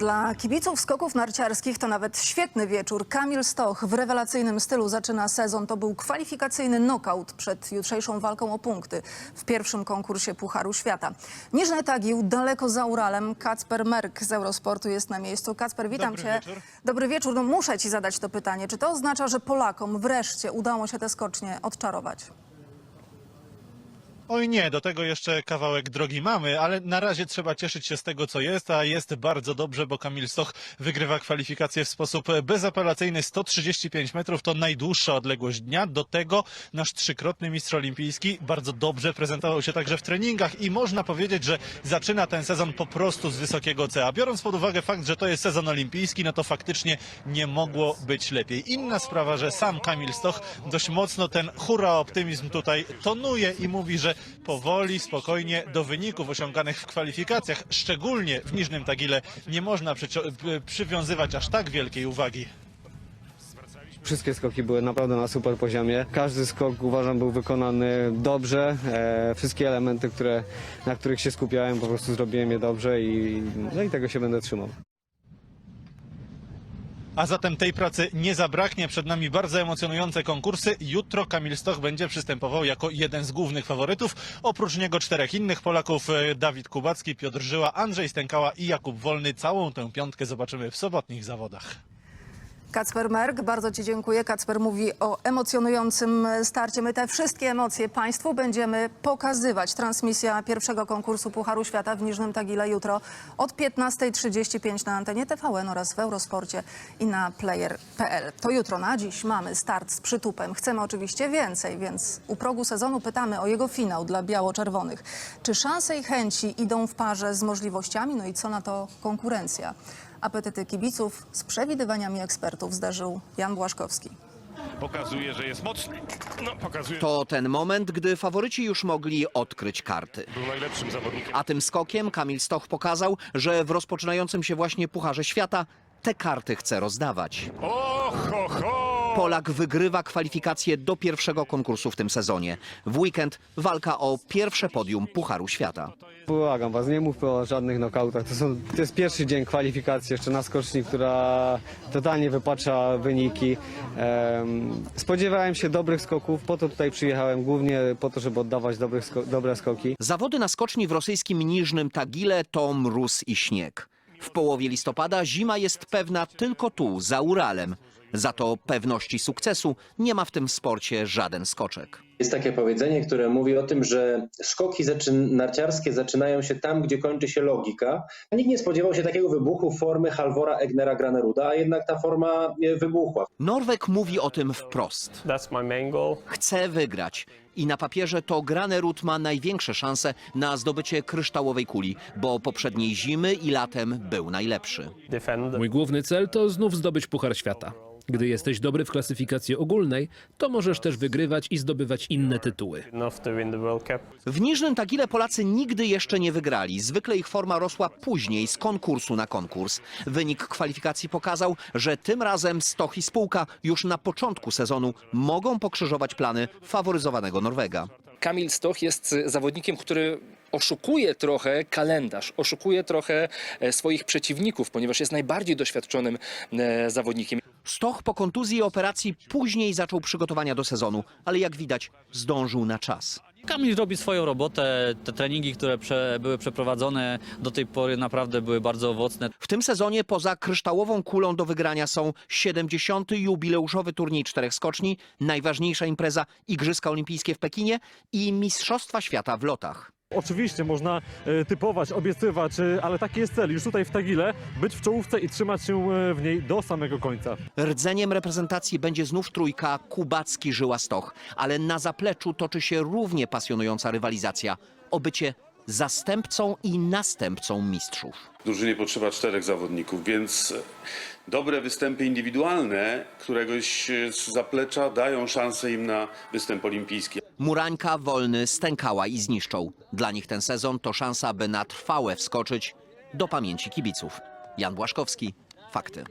Dla kibiców skoków narciarskich to nawet świetny wieczór. Kamil Stoch w rewelacyjnym stylu zaczyna sezon. To był kwalifikacyjny knockout przed jutrzejszą walką o punkty w pierwszym konkursie Pucharu Świata. Niżne Tagił, daleko za Uralem. Kacper Merk z Eurosportu jest na miejscu. Kacper, witam Dobry cię. wieczór. Dobry wieczór. No, muszę ci zadać to pytanie. Czy to oznacza, że Polakom wreszcie udało się te skocznie odczarować? Oj nie, do tego jeszcze kawałek drogi mamy, ale na razie trzeba cieszyć się z tego, co jest, a jest bardzo dobrze, bo Kamil Stoch wygrywa kwalifikację w sposób bezapelacyjny. 135 metrów to najdłuższa odległość dnia. Do tego nasz trzykrotny mistrz olimpijski bardzo dobrze prezentował się także w treningach i można powiedzieć, że zaczyna ten sezon po prostu z wysokiego CA. Biorąc pod uwagę fakt, że to jest sezon olimpijski, no to faktycznie nie mogło być lepiej. Inna sprawa, że sam Kamil Stoch dość mocno ten hura optymizm tutaj tonuje i mówi, że powoli, spokojnie do wyników osiąganych w kwalifikacjach, szczególnie w Niżnym Tagile, nie można przywiązywać aż tak wielkiej uwagi. Wszystkie skoki były naprawdę na super poziomie. Każdy skok uważam był wykonany dobrze. E, wszystkie elementy, które, na których się skupiałem, po prostu zrobiłem je dobrze i, no i tego się będę trzymał. A zatem tej pracy nie zabraknie. Przed nami bardzo emocjonujące konkursy. Jutro Kamil Stoch będzie przystępował jako jeden z głównych faworytów. Oprócz niego czterech innych Polaków, e, Dawid Kubacki, Piotr Żyła, Andrzej Stękała i Jakub Wolny. Całą tę piątkę zobaczymy w sobotnich zawodach. Kacper Merk, bardzo Ci dziękuję. Kacper mówi o emocjonującym starcie. My te wszystkie emocje Państwu będziemy pokazywać. Transmisja pierwszego konkursu Pucharu Świata w Niżnym Tagile jutro od 15.35 na antenie TVN oraz w Eurosporcie i na player.pl. To jutro, na dziś mamy start z przytupem. Chcemy oczywiście więcej, więc u progu sezonu pytamy o jego finał dla biało-czerwonych. Czy szanse i chęci idą w parze z możliwościami? No i co na to konkurencja? Apetyty kibiców z przewidywaniami ekspertów zdarzył Jan Błaszkowski. Pokazuje, że jest mocny. No, pokazuje, To ten moment, gdy faworyci już mogli odkryć karty. był najlepszym zawodnikiem. A tym skokiem Kamil Stoch pokazał, że w rozpoczynającym się właśnie Pucharze Świata te karty chce rozdawać. O, ho, ho! Polak wygrywa kwalifikacje do pierwszego konkursu w tym sezonie. W weekend walka o pierwsze podium Pucharu Świata. Błagam was, nie mówmy o żadnych nokautach. To, są, to jest pierwszy dzień kwalifikacji, jeszcze na skoczni, która totalnie wypacza wyniki. Em, spodziewałem się dobrych skoków, po to tutaj przyjechałem, głównie po to, żeby oddawać dobrych sko- dobre skoki. Zawody na skoczni w rosyjskim Niżnym Tagile to mróz i śnieg. W połowie listopada zima jest pewna tylko tu, za Uralem. Za to pewności sukcesu nie ma w tym sporcie żaden skoczek. Jest takie powiedzenie, które mówi o tym, że skoki zaczyn- narciarskie zaczynają się tam, gdzie kończy się logika. Nikt nie spodziewał się takiego wybuchu formy Halvora Egnera Graneruda, a jednak ta forma e, wybuchła. Norweg mówi o tym wprost. That's my main goal. Chce wygrać. I na papierze to Granerud ma największe szanse na zdobycie kryształowej kuli, bo poprzedniej zimy i latem był najlepszy. Mój główny cel to znów zdobyć Puchar Świata. Gdy jesteś dobry w klasyfikacji ogólnej, to możesz też wygrywać i zdobywać inne tytuły. W Niżnym Tagile Polacy nigdy jeszcze nie wygrali. Zwykle ich forma rosła później, z konkursu na konkurs. Wynik kwalifikacji pokazał, że tym razem Stoch i spółka już na początku sezonu mogą pokrzyżować plany faworyzowanego Norwega. Kamil Stoch jest zawodnikiem, który oszukuje trochę kalendarz, oszukuje trochę e, swoich przeciwników, ponieważ jest najbardziej doświadczonym e, zawodnikiem. Stoch po kontuzji i operacji później zaczął przygotowania do sezonu, ale jak widać zdążył na czas. Kamil robi swoją robotę. Te treningi, które prze, były przeprowadzone do tej pory naprawdę były bardzo owocne. W tym sezonie poza kryształową kulą do wygrania są 70. jubileuszowy turniej czterech skoczni, najważniejsza impreza Igrzyska Olimpijskie w Pekinie i Mistrzostwa Świata w lotach. Oczywiście można e, typować, obiecywać, e, ale taki jest cel. Już tutaj w Tagile być w czołówce i trzymać się e, w niej do samego końca. Rdzeniem reprezentacji będzie znów trójka Kubacki Żyła Stoch, ale na zapleczu toczy się równie pasjonująca rywalizacja o bycie zastępcą i następcą mistrzów. W drużynie potrzeba czterech zawodników, więc dobre występy indywidualne któregoś z zaplecza dają szansę im na występ olimpijski. Murańka, Wolny, Stękała i Zniszczą. Dla nich ten sezon to szansa, by na trwałe wskoczyć do pamięci kibiców. Jan Błaszkowski, Fakty.